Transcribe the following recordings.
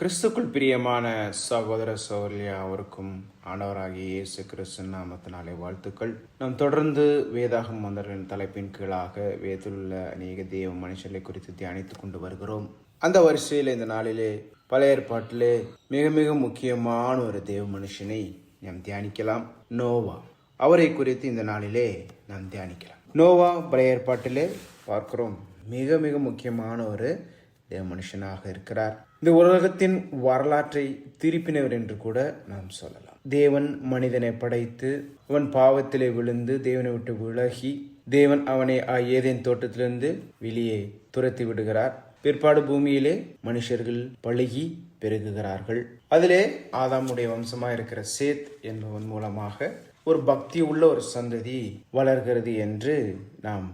கிறிஸ்துக்குள் பிரியமான சகோதர சகோதரி அவருக்கும் ஆண்டவராகிய இயேசு கிறிஸ்து நாமத்தினாலே வாழ்த்துக்கள். நாம் தொடர்ந்து வேதாகம் மந்தரின் தலைப்பின் கீழாக வேதிலுள்ள அநேக தெய்வ மனுஷர்களை குறித்து தியானித்துக் கொண்டு வருகிறோம். அந்த வரிசையில் இந்த நாளிலே பழைய ஏற்பாட்டிலே மிக மிக முக்கியமான ஒரு தேவ மனுஷனை நாம் தியானிக்கலாம். நோவா. அவரை குறித்து இந்த நாளிலே நாம் தியானிக்கலாம். நோவா பழைய ஏற்பாட்டிலே பார்க்கிறோம். மிக மிக முக்கியமான ஒரு தேவ மனுஷனாக இருக்கிறார். இந்த உலகத்தின் வரலாற்றை திருப்பினவர் என்று கூட நாம் சொல்லலாம். தேவன் மனிதனை படைத்து அவன் பாவத்திலே விழுந்து தேவனை விட்டு விலகி தேவன் அவனை ஏதேன் தோட்டத்திலிருந்து வெளியே துரத்தி விடுகிறார். பிற்பாடு பூமியிலே மனுஷர்கள் பழுகி பெருகுகிறார்கள். அதிலே ஆதாமுடைய வம்சமாக இருக்கிற சேத் என்பவன் மூலமாக ஒரு பக்தி உள்ள ஒரு சந்ததி வளர்கிறது என்று நாம்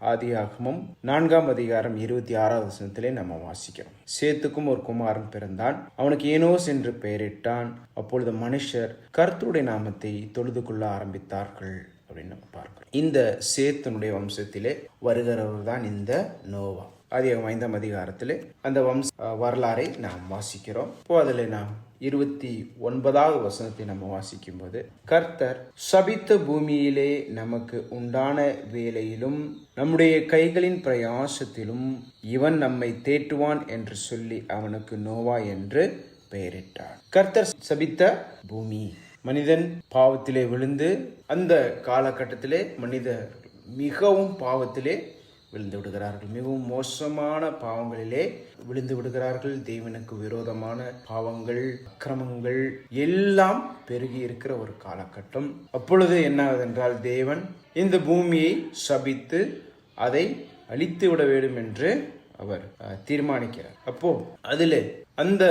ஆதியாகமும் நான்காம் அதிகாரம் இருபத்தி ஆறாவது வசனத்திலே நம்ம வாசிக்கிறோம். சேத்துக்கும் ஒரு குமாரன் பிறந்தான். அவனுக்கு ஏனோஸ் என்று பெயரிட்டான். அப்பொழுது மனுஷர் கர்த்தருடைய நாமத்தை தொழுது கொள்ள ஆரம்பித்தார்கள் அப்படின்னு நம்ம பார்க்கிறோம். இந்த சேத்தனுடைய வம்சத்திலே வருகிறவர் தான் இந்த நோவா. ஆதியாகம் ஐந்தாம் அதிகாரத்திலே அந்த வம்ச வரலாறை நாம் வாசிக்கிறோம். இப்போ அதில் நாம் இருபத்தி ஒன்பதாவது வசனத்தை நம்ம வாசிக்கும் போது கர்த்தர் சபித்த பூமியிலே நமக்கு உண்டான வேலையிலும் நம்முடைய கைகளின் பிரயாசத்திலும் இவன் நம்மை தேற்றுவான் என்று சொல்லி அவனுக்கு நோவா என்று பெயரிட்டார். கர்த்தர் சபித்த பூமி. மனிதன் பாவத்திலே விழுந்து அந்த காலகட்டத்திலே மனிதர் மிகவும் பாவத்திலே விழுந்து விடுகிறார்கள். மிகவும் மோசமான பாவங்களிலே விழுந்து விடுகிறார்கள். தேவனுக்கு விரோதமான பாவங்கள் அக்கிரமங்கள் எல்லாம் பெருகி இருக்கிற ஒரு காலகட்டம். அப்பொழுது என்ன ஆகுதென்றால் தேவன் இந்த பூமியை சபித்து அதை அழித்து விட வேண்டும் என்று அவர் தீர்மானிக்கிறார். அப்போ அதில் அந்த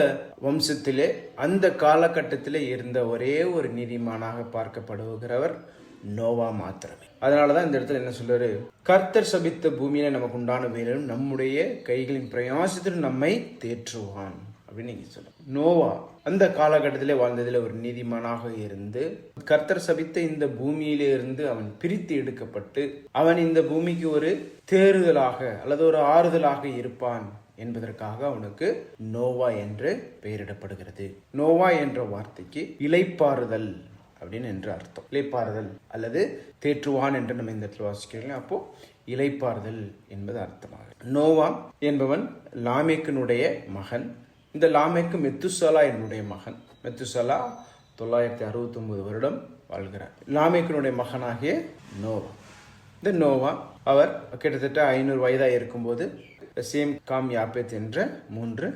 வம்சத்திலே அந்த காலகட்டத்திலே இருந்த ஒரே ஒரு நீதிமானாக பார்க்கப்படுகிறவர் நோவா மாத்திரமே. அதனால தான் இந்த இடத்துல என்ன சொல்றாரு? கர்த்தர் சபித்த பூமியில நமக்கு உண்டான வேலும் நம்முடைய கைகளின் பிரயாசத்தில் நம்மை தேற்றுவான் அப்படின்னு நீங்க சொல்ல நோவா அந்த காலகட்டத்திலே வாழ்ந்ததில் ஒரு நீதிமானாக இருந்து கர்த்தர் சபித்த இந்த பூமியிலிருந்து அவன் பிரித்து எடுக்கப்பட்டு அவன் இந்த பூமிக்கு ஒரு தேறுதலாக அல்லது ஒரு ஆறுதலாக இருப்பான் என்பதற்காக அவனுக்கு நோவா என்று பெயரிடப்படுகிறது. நோவா என்ற வார்த்தைக்கு இலைப்பாறுதல் அப்படின்னு என்று அர்த்தம். இலைப்பாறுதல் அல்லது தேற்றுவான் என்று நம்ம இந்த இடத்துல வாசிக்கிறோம் அப்போ இலைப்பாறுதல் என்பது அர்த்தமாக. நோவா என்பவன் லாமேக்கினுடைய மகன். இந்த லாமேக்கு மெத்துசலா என்னுடைய மகன். மெத்துசலா தொள்ளாயிரத்தி அறுபத்தி ஒன்பது வருடம் வாழ்கிறார். லாமேக்கினுடைய மகனாகிய நோவா. இந்த நோவா அவர் கிட்டத்தட்ட ஐநூறு வயதாக இருக்கும்போது சேம் காம் யாப்பேத் என்ற மூன்று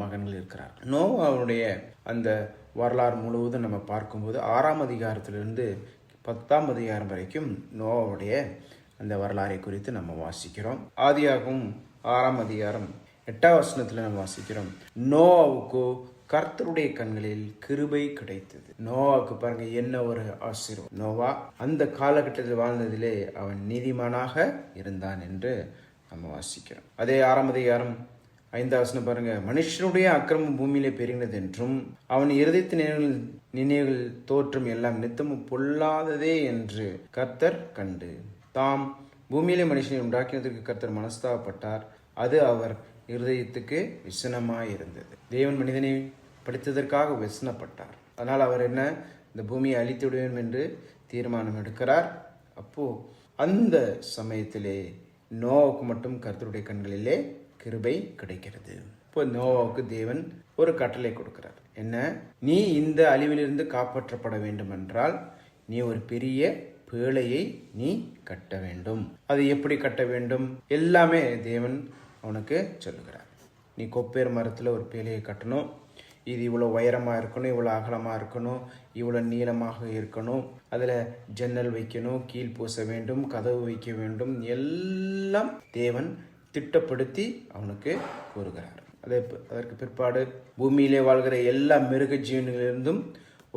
மகன்கள் இருக்கிறார் நோவா அவனுடைய அந்த வரலாறு முழுவதும் நம்ம பார்க்கும்போது ஆறாம் அதிகாரத்திலிருந்து பத்தாம் அதிகாரம் வரைக்கும் நோவாவுடைய அந்த வரலாறை குறித்து நம்ம வாசிக்கிறோம். ஆதியாகவும் ஆறாம் அதிகாரம் எட்டாம் வசனத்தில் நம்ம வாசிக்கிறோம். நோவாவுக்கு கர்த்தருடைய கண்களில் கிருபை கிடைத்தது. நோவாவுக்கு பாருங்க என்ன ஒரு ஆசீர்வாதம். நோவா அந்த காலகட்டத்தில் வாழ்ந்ததிலே அவன் நீதிமானாக இருந்தான் என்று நம்ம வாசிக்கிறோம். அதே ஆறாம் அதிகாரம் ஐந்தாம் பாருங்க. மனுஷனுடைய அக்கிரமம் பூமியிலே பெருகினது என்றும் அவன் இருதயத்து நினைவுகள் நினைவுகள் தோற்றம் எல்லாம் நித்தமும் பொல்லாததே என்று கர்த்தர் கண்டு. தாம் பூமியிலே மனுஷனை உண்டாக்கினதற்கு கர்த்தர் மனஸ்தாபப்பட்டார். அது அவர் இருதயத்துக்கு விசனமாய் இருந்தது தேவன் மனிதனை படித்ததற்காக விசனப்பட்டார். அதனால் அவர் என்ன? இந்த பூமியை அழித்து விடுவேன் என்று தீர்மானம் எடுக்கிறார். அப்போ அந்த சமயத்திலே நோவுக்கு மட்டும் கர்த்தருடைய கண்களிலே கிருபை கிடைக்கிறது. இப்போ நோவாவுக்கு தேவன் ஒரு கட்டளை கொடுக்கிறார். என்ன? நீ இந்த அழிவிலிருந்து காப்பாற்றப்பட வேண்டும் என்றால் நீ ஒரு பெரிய பேழையை நீ கட்ட வேண்டும். அது எப்படி கட்ட வேண்டும்? எல்லாமே தேவன் அவனுக்கு சொல்லுகிறார். நீ கொப்பேர் மரத்தில் ஒரு பேழையை கட்டணும். இது இவ்வளோ உயரமாக இருக்கணும் இவ்வளோ அகலமாக இருக்கணும் இவ்வளோ நீளமாக இருக்கணும். அதில் ஜன்னல் வைக்கணும் கீழ் பூச வேண்டும் கதவு வைக்க வேண்டும். எல்லாம் தேவன் திட்டப்படுத்தி அவனுக்கு கூறுகிறார். அதே அதற்கு பிற்பாடு பூமியிலே வாழ்கிற எல்லா மிருக ஜீவன்களிலிருந்தும்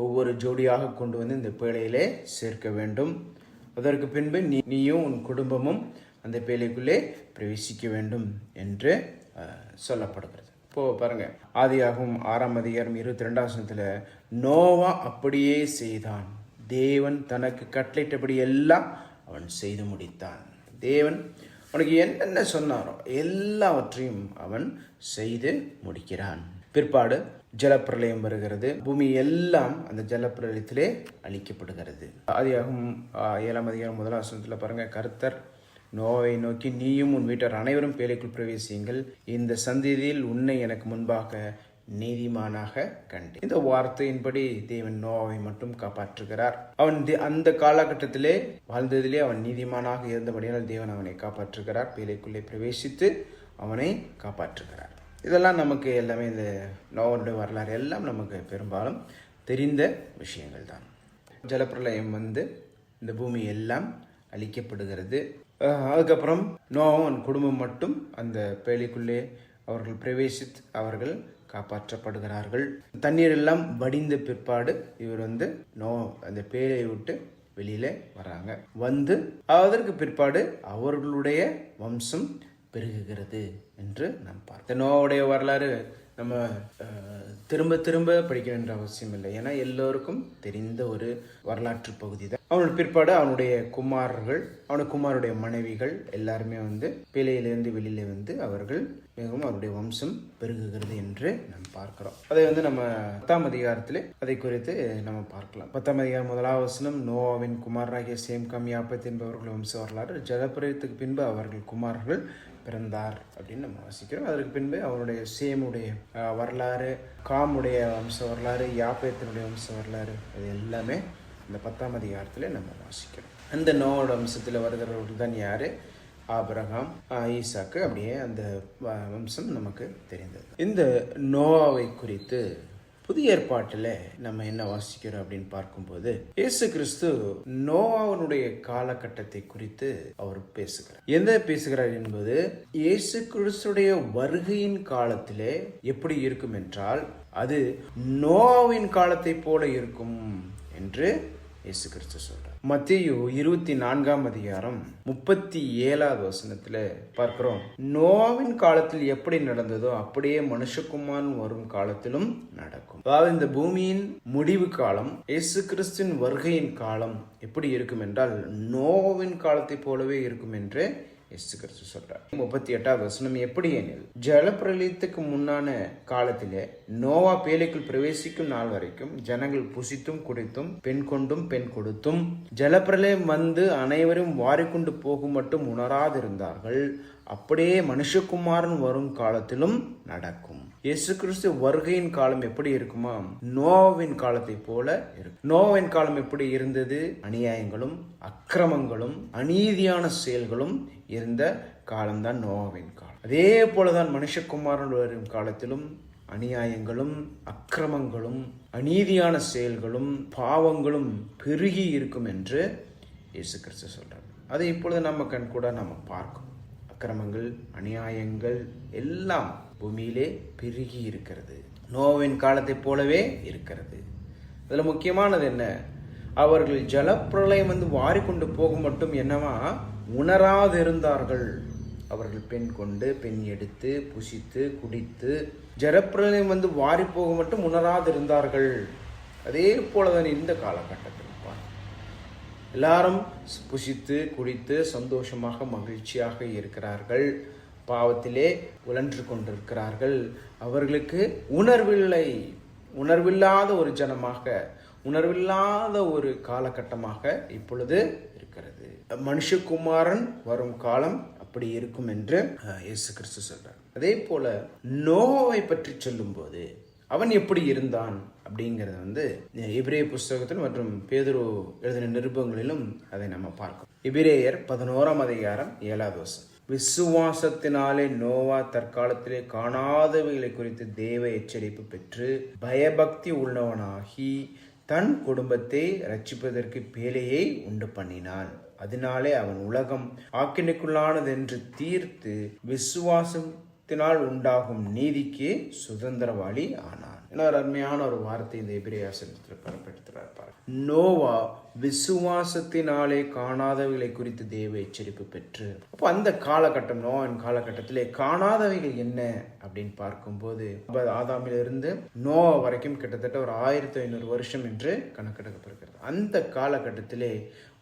ஒவ்வொரு ஜோடியாக கொண்டு வந்து இந்த பேழையிலே சேர்க்க வேண்டும். அதற்கு பின்பு நீ நீயும் உன் குடும்பமும் அந்த பேழைக்குள்ளே பிரவேசிக்க வேண்டும் என்று சொல்லப்படுகிறது. இப்போ பாருங்க. ஆதியாகவும் ஆறாம் அதிகாரம் இருபத்தி ரெண்டாம் வசனத்துல நோவா அப்படியே செய்தான். தேவன் தனக்கு கட்டளையிட்டபடி எல்லாம் அவன் செய்து முடித்தான். தேவன் உனக்கு என்னென்ன சொன்னாரோ எல்லாவற்றையும் அவன் செய்து முடிக்கிறான். பிற்பாடு ஜலப்பிரளயம் வருகிறது. பூமி எல்லாம் அந்த ஜலப்பிரளயத்திலே அழிக்கப்படுகிறது. அதிகாகும் ஏழாம் அதிகாரம் முதலாம் வசனத்தில் பாருங்க கர்த்தர் நோவை நோக்கி நீயும் உன் வீட்டார் அனைவரும் பேழைக்குள் பிரவேசியுங்கள். இந்த சந்ததியில் உன்னை எனக்கு முன்பாக நீதிமானாக கண்டு. இந்த வார்த்தையின்படி தேவன் நோவாவை மட்டும் காப்பாற்றுகிறார். அவன் அந்த காலகட்டத்திலே வாழ்ந்ததிலே அவன் நீதிமானாக இருந்தபடியால் தேவன் அவனை காப்பாற்றுகிறார். பேலைக்குள்ளே பிரவேசித்து அவனை காப்பாற்றுகிறார். இதெல்லாம் நமக்கு எல்லாமே இந்த நோவனுடைய வரலாறு எல்லாம் நமக்கு பெரும்பாலும் தெரிந்த விஷயங்கள் தான் ஜலப்பிரளயம் வந்து இந்த பூமி எல்லாம் அழிக்கப்படுகிறது. அதுக்கப்புறம் நோவன் குடும்பம் மட்டும் அந்த பேழைக்குள்ளே அவர்கள் பிரவேசித்து அவர்கள் காப்பாற்றப்படுகிறார்கள். தண்ணீர் எல்லாம் வடிந்த பிற்பாடு இவர் வந்து நோ அந்த பேழையை விட்டு வெளியில வராங்க. வந்து அதற்கு பிற்பாடு அவர்களுடைய வம்சம் பெருகுகிறது என்று நாம் பார்த்தோம் நோவுடைய வரலாறு நம்ம திரும்ப திரும்ப படிக்க வேண்டிய அவசியம் இல்லை. ஏன்னா எல்லோருக்கும் தெரிந்த ஒரு வரலாற்று பகுதி தான். அவனுடைய பிற்பாடு அவனுடைய குமாரர்கள் அவனுடைய குமாருடைய மனைவிகள் எல்லாருமே வந்து பிழையிலிருந்து வெளியில வந்து அவர்கள் மிகவும் அவருடைய வம்சம் பெருகுகிறது என்று நாம் பார்க்கிறோம். அதை வந்து நம்ம பத்தாம் அதிகாரத்தில் அதை குறித்து நம்ம பார்க்கலாம். பத்தாம் அதிகாரம் முதலாவது வசனம் நோவாவின் குமாரராகிய சேம் கம் யாப்பத் என்பவர்கள் வம்ச வரலாறு ஜலப்பிரயத்துக்கு பின்பு அவர்கள் குமாரர்கள் பிறந்தார் அப்படின்னு நம்ம வாசிக்கிறோம். அதற்கு பின்பு அவருடைய சேமுடைய வரலாறு காமுடைய வம்ச வரலாறு யாப்பேத்தினுடைய வம்ச வரலாறு அது எல்லாமே இந்த பத்தாம் அதிகாரத்தில் நம்ம வாசிக்கிறோம். அந்த நோவோட வம்சத்தில் வருகிறவர்கள் தான் யார்? ஆபரகாம் ஈசாக்கு. அப்படியே அந்த வ- வம்சம் நமக்கு தெரிந்தது. இந்த நோவாவை குறித்து புதிய ஏற்பாட்டில் நம்ம என்ன வாசிக்கிறோம் அப்படின்னு பார்க்கும்போது இயேசு கிறிஸ்து நோவாவனுடைய காலகட்டத்தை குறித்து அவர் பேசுகிறார். எந்த பேசுகிறார் என்பது இயேசு கிறிஸ்துடைய வருகையின் காலத்திலே எப்படி இருக்கும் என்றால் அது நோவாவின் காலத்தை போல இருக்கும். என்று இயேசு கிறிஸ்து சொல்றார். மத்தியோ இருபத்தி நான்காம் அதிகாரம் முப்பத்தி ஏழாவது வசனத்துல பார்க்கிறோம். நோவாவின் காலத்தில் எப்படி நடந்ததோ அப்படியே மனுஷகுமான் வரும் காலத்திலும் நடக்கும். அதாவது இந்த பூமியின் முடிவு காலம் இயேசு கிறிஸ்துவின் வருகையின் காலம் எப்படி இருக்கும் என்றால் நோவாவின் காலத்தை போலவே இருக்கும் என்று இயேசு கிறிஸ்து சொல்றார் முப்பத்தி எட்டாவது வசனம் எப்படி எனில் ஜலப்பிரளயத்துக்கு முன்னான காலத்திலே நோவா பேழைக்குள் பிரவேசிக்கும் நாள் வரைக்கும் ஜனங்கள் புசித்தும் குடித்தும் பெண் கொண்டும் பெண் கொடுத்தும் ஜலப்பிரளயம் வந்து அனைவரும் வாரிக்கொண்டு போகும் மட்டும் உணராதிருந்தார்கள் அப்படியே மனுஷகுமாரன் வரும் காலத்திலும் நடக்கும் இயேசு கிறிஸ்து வருகையின் காலம் எப்படி இருக்குமா நோவின் காலத்தை போல இருக்கும் நோவின் காலம் எப்படி இருந்தது அநியாயங்களும் அக்கிரமங்களும் அநீதியான செயல்களும் இருந்த காலம்தான் நோவின் காலம். அதே போலதான் மனுஷகுமாரன் வரும் காலத்திலும் அநியாயங்களும் அக்கிரமங்களும் அநீதியான செயல்களும் பாவங்களும் பெருகி இருக்கும் என்று இயேசு கிறிஸ்து சொல்றார். அதை இப்பொழுது நம்ம கண் கூட நம்ம பார்க்கும். அக்கிரமங்கள் அநியாயங்கள் எல்லாம் பூமியிலே பெருகி இருக்கிறது. நோவின் காலத்தைப் போலவே இருக்கிறது. அதில் முக்கியமானது என்ன? அவர்கள் ஜலப்பிரளயம் வந்து வாரிக்கொண்டு போகும் மட்டும் என்னவா? உணராதிருந்தார்கள். அவர்கள் பெண் கொண்டு பெண் எடுத்து புசித்து குடித்து ஜலப்பிரளயம் வந்து வாரி போக மட்டும் உணராதிருந்தார்கள். அதே போலதான் இந்த காலகட்டத்தில் எல்லாரும் புசித்து குடித்து சந்தோஷமாக மகிழ்ச்சியாக இருக்கிறார்கள். பாவத்திலே உழன்று கொண்டிருக்கிறார்கள். அவர்களுக்கு உணர்வில்லை. உணர்வில்லாத ஒரு ஜனமாக உணர்வில்லாத ஒரு காலகட்டமாக இப்பொழுது மனுஷகுமாரன் வரும் காலம் அப்படி இருக்கும் என்று இயேசு கிறிஸ்து சொல்றார். அதே போல நோவை பற்றி சொல்லும்போது அவன் எப்படி இருந்தான் அப்படிங்கிறத வந்து எபிரேய புஸ்தகத்தில் மற்றும் பேதுரு எழுதின நிருபங்களிலும் அதை நம்ம பார்க்கணும் எபிரேயர் பதினோராம் அதிகாரம் ஏழாவது வருஷம் விசுவாசத்தினாலே நோவா தற்காலத்திலே காணாதவைகளை குறித்து தேவ எச்சரிப்பு பெற்று பயபக்தி உள்ளவனாகி தன் குடும்பத்தை ரட்சிப்பதற்கு பேலையை உண்டு பண்ணினான் அதனாலே அவன் உலகம் ஆக்கினைக்குள்ளானதென்று தீர்த்து விசுவாசத்தினால் உண்டாகும் நீதிக்கு சுதந்திரவாளி ஆனான். இன்னொரு அருமையான ஒரு வார்த்தை இந்த எபிரியாசனத்தில் பெறப்படுத்துறார் நோவா விசுவாசத்தினாலே காணாதவைகளை குறித்து தேவ எச்சரிப்பு பெற்று அப்போ அந்த காலகட்டம் நோவின் காலகட்டத்திலே காணாதவைகள் என்ன அப்படின்னு பார்க்கும்போது ஆதாமிலிருந்து நோவா வரைக்கும் கிட்டத்தட்ட ஒரு ஆயிரத்தி ஐநூறு வருஷம் என்று கணக்கெடுக்கப்படுகிறது அந்த காலகட்டத்திலே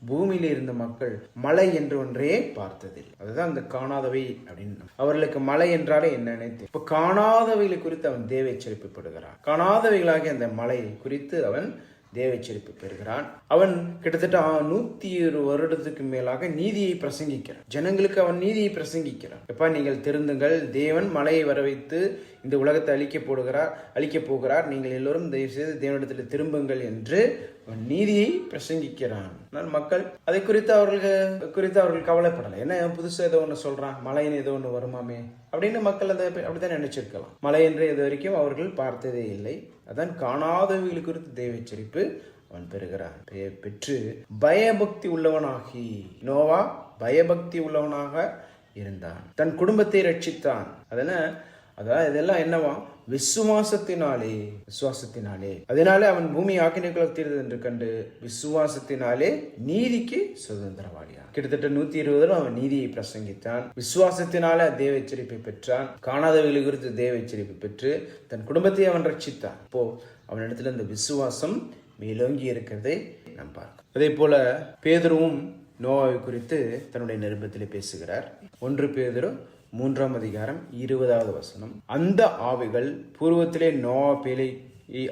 பூமியில இருந்த மக்கள் மலை என்று ஒன்றே பார்த்ததில்லை அதுதான் அந்த காணாதவை அப்படின்னு அவர்களுக்கு மலை என்றாலே என்னன்னு தெரியும். இப்ப காணாதவைகளை குறித்து அவன் தேவை எச்சரிப்பு படுகிறான் காணாதவைகளாகிய அந்த மலை குறித்து அவன் தேவ செழிப்பு பெறுகிறான். அவன் கிட்டத்தட்ட ஆ- நூத்தி ஒரு வருடத்துக்கு மேலாக நீதியை பிரசங்கிக்கிறான். ஜனங்களுக்கு அவன் நீதியை பிரசங்கிக்கிறான். எப்பா நீங்கள் திருந்துங்கள் தேவன் மலையை வர வைத்து இந்த உலகத்தை அழிக்க போடுகிறார் அழிக்க போகிறார். நீங்கள் எல்லோரும் தயவு செய்து தேவனிடத்தில் திரும்புங்கள் என்று அவன் நீதியை பிரசங்கிக்கிறான். நான் மக்கள் அதை குறித்து அவர்கள் குறித்து அவர்கள் கவலைப்படலை. என்ன புதுசாக ஏதோ ஒன்று சொல்கிறான் மலைன்னு ஏதோ ஒன்று வருமாமே அப்படின்னு மக்கள் அதை அப்படித்தான் நினைச்சிருக்கலாம். மலை என்று இது வரைக்கும் அவர்கள் பார்த்ததே இல்லை. அதான் காணாதவைகள் குறித்து தெய்வ எச்சரிப்பு அவன் பெறுகிறான். பெற்று பயபக்தி உள்ளவனாகி நோவா பயபக்தி உள்ளவனாக இருந்தான். தன் குடும்பத்தை ரட்சித்தான். அதனால் அதாவது இதெல்லாம் என்னவா? விசுவாசத்தினாலே விசுவாசத்தினாலே. அதனாலே அவன் பூமி ஆக்கினைக்குள்ள தீர்ந்தது என்று கண்டு விசுவாசத்தினாலே நீதிக்கு சுதந்திரவாளியா கிட்டத்தட்ட நூத்தி இருபது அவன் நீதியை பிரசங்கித்தான். விசுவாசத்தினாலே தேவ எச்சரிப்பை பெற்றான். காணாதவைகளை குறித்து தேவ எச்சரிப்பை பெற்று தன் குடும்பத்தை அவன் ரட்சித்தான். இப்போ அவனிடத்துல இந்த விசுவாசம் மேலோங்கி இருக்கிறதை நாம் பார்க்கிறோம் அதே போல பேதுருவும் நோவாவை குறித்து தன்னுடைய நிருபத்தில் பேசுகிறார். ஒன்று பேதரும் மூன்றாம் அதிகாரம் இருபதாவது வசனம். அந்த ஆவிகள் பூர்வத்திலே நோவா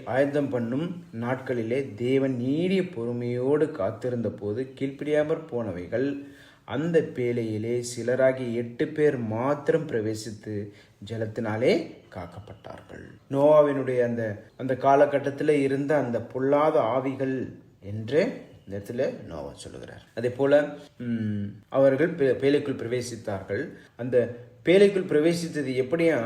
ஆயத்தம் பண்ணும் நாட்களிலே தேவன் நீடிய பொறுமையோடு காத்திருந்த போது கீழ்ப்படியாமற் போனவைகள் அந்த பேழையிலே சிலராகி எட்டு பேர் மாத்திரம் பிரவேசித்து ஜலத்தினாலே காக்கப்பட்டார்கள். நோவாவினுடைய அந்த அந்த காலகட்டத்தில் இருந்த அந்த பொல்லாத ஆவிகள் என்று இந்த இடத்துல நோவா சொல்லுகிறார். அதே போல அவர்கள் பே- பேழைக்குள் பிரவேசித்தார்கள். அந்த பேழைக்குள் பிரவேசித்தது எப்படியா?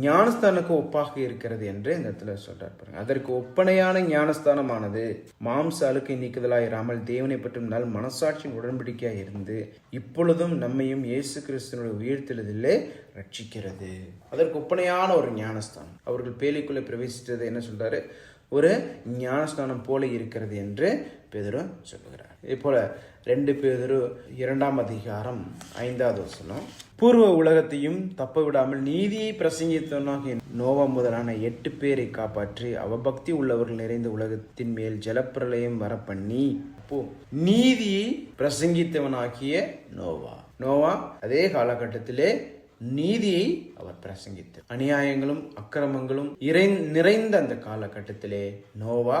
ஞானஸ்தானுக்கு ஒப்பாக இருக்கிறது என்று இந்த இடத்துல சொல்றார் பாருங்க. அதற்கு ஒப்பனையான ஞானஸ்தானமானது மாம்ச அழுக்கை நீக்குதலாயிராமல் தேவனை பற்றும் நல் மனசாட்சியின் உடன்படிக்கையாக இருந்து இப்பொழுதும் நம்மையும் இயேசு கிறிஸ்தனுடைய உயிர்த்தெழுதிலே ரட்சிக்கிறது. அதற்கு ஒப்பனையான ஒரு ஞானஸ்தானம். அவர்கள் பேழைக்குள்ளே பிரவேசித்தது என்ன சொல்றாரு? ஒரு ஞானஸ்தானம் போல இருக்கிறது என்று பெதரும் சொல்லுகிறார். இப்போல ரெண்டு பேர் இரண்டாம் அதிகாரம் ஐந்தாவது வசனம். பூர்வ உலகத்தையும் தப்ப விடாமல் நீதியை பிரசங்கித்தவனாக நோவா முதலான எட்டு பேரை காப்பாற்றி அவபக்தி உள்ளவர்கள் நிறைந்த உலகத்தின் மேல் ஜலப்பிரளயம் வரப்பண்ணி. அப்போ நீதியை பிரசங்கித்தவனாகிய நோவா. நோவா அதே காலகட்டத்திலே நீதியை அவர் பிரசங்கித்தார். அநியாயங்களும் அக்கிரமங்களும் இறை நிறைந்த அந்த காலகட்டத்திலே நோவா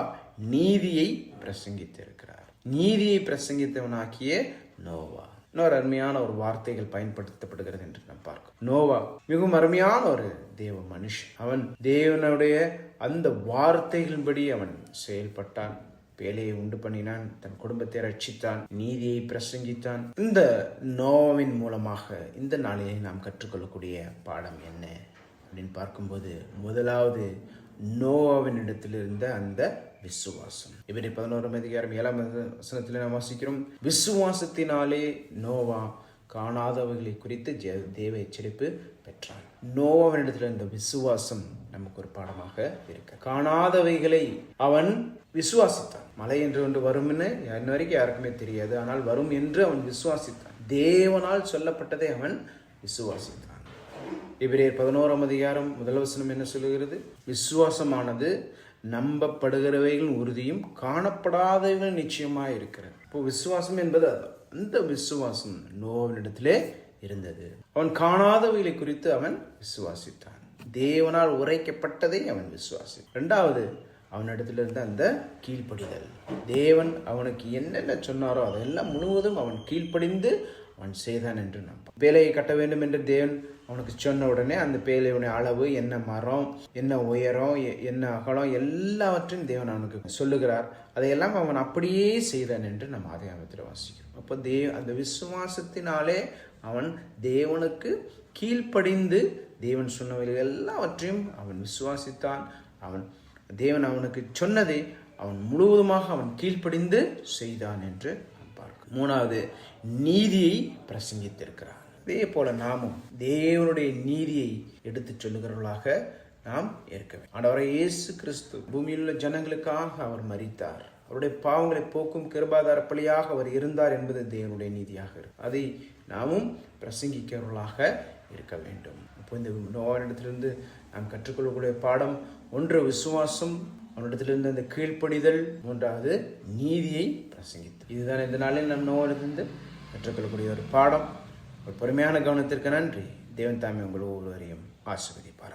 நீதியை பிரசங்கித்திருக்கிறார். நீதியை பிரசங்கித்தவனாக்கிய நோவா. இன்னொரு அருமையான ஒரு வார்த்தைகள் பயன்படுத்தப்படுகிறது என்று நாம் பார்க்கும் நோவா மிகவும் அருமையான ஒரு தேவ மனுஷன். அவன் தேவனுடைய அந்த வார்த்தைகளின்படி அவன் செயல்பட்டான் பேழையை உண்டு பண்ணினான் தன் குடும்பத்தை ரட்சித்தான் நீதியை பிரசங்கித்தான். இந்த நோவின் மூலமாக இந்த நாளிலே நாம் கற்றுக்கொள்ளக்கூடிய பாடம் என்ன அப்படின்னு பார்க்கும்போது முதலாவது நோவாவின் இடத்தில் இருந்த அந்த விசுவாசம். இவரை பதினோராம் அதிகாரம் ஏழாம் வசனத்தில் நாம் வாசிக்கிறோம் விசுவாசத்தினாலே நோவா காணாதவைகளை குறித்து தேவ எச்சரிப்பு பெற்றான் நோவாவினிடத்தில் இருந்த விசுவாசம் நமக்கு ஒரு பாடமாக இருக்க. காணாதவைகளை அவன் விசுவாசித்தான். மலை என்று ஒன்று வரும்னு இன்ன வரைக்கும் யாருக்குமே தெரியாது. ஆனால் வரும் என்று அவன் விசுவாசித்தான். தேவனால் சொல்லப்பட்டதை அவன் விசுவாசித்தான். இவரே பதினோராம் அதிகாரம் முதல் வசனம் என்ன சொல்லுகிறது? விசுவாசமானது நம்பப்படுகிறவைகள் உறுதியும் காணப்படாதவைகள் நிச்சயமாக இருக்கிறது. இப்போ விசுவாசம் என்பது அது. அந்த விசுவாசம் நோவனிடத்திலே இருந்தது. அவன் காணாதவைகளை குறித்து அவன் விசுவாசித்தான். தேவனால் உரைக்கப்பட்டதை அவன் விசுவாசி ரெண்டாவது அவனிடத்துல இருந்த அந்த கீழ்ப்படிதல். தேவன் அவனுக்கு என்னென்ன சொன்னாரோ அதெல்லாம் முழுவதும் அவன் கீழ்ப்படிந்து அவன் செய்தான் என்று நம்ப வேலையை கட்ட வேண்டும் என்று தேவன் அவனுக்கு சொன்ன உடனே அந்த பேலையுடைய அளவு என்ன மரம் என்ன உயரம் எ- என்ன அகலம் எல்லாவற்றையும் தேவன் அவனுக்கு சொல்லுகிறார். அதையெல்லாம் அவன் அப்படியே செய்தான் என்று நம்ம ஆதியாகத்தில் வாசிக்கிறோம். அப்போ தேவ் அந்த விசுவாசத்தினாலே அவன் தேவனுக்கு கீழ்ப்படிந்து தேவன் சொன்னவைகள் எல்லாவற்றையும் அவன் விசுவாசித்தான். அவன் தேவன் அவனுக்கு சொன்னதை அவன் முழுவதுமாக அவன் கீழ்ப்படிந்து செய்தான் என்று பார்க்க மூணாவது நீதியை பிரசங்கித்திருக்கிறான் அதே போல நாமும் தேவனுடைய நீதியை எடுத்துச் சொல்லுகிறவர்களாக நாம் இருக்க வேண்டும். ஆண்டவரை இயேசு கிறிஸ்து பூமியில் உள்ள ஜனங்களுக்காக அவர் மறித்தார் அவருடைய பாவங்களை போக்கும் கிருபாதார பலியாக அவர் இருந்தார் என்பது தேவனுடைய நீதியாக இருக்கும். அதை நாமும் பிரசங்கிக்கிறவர்களாக இருக்க வேண்டும். இப்போ இந்த நோவானிடத்திலிருந்து நாம் கற்றுக்கொள்ளக்கூடிய பாடம் ஒன்று விசுவாசம். அவனிடத்திலிருந்து அந்த கீழ்ப்படிதல். மூன்றாவது நீதியை பிரசங்கித்து இதுதான் இந்த நாளில் நம் நோவானிடத்திலிருந்து கற்றுக்கொள்ளக்கூடிய ஒரு பாடம். ஒரு பொறுமையான கவனத்திற்கு நன்றி. தேவன் தாமே உங்கள் ஒவ்வொருவரையும் ஆசிர்வதிப்பார்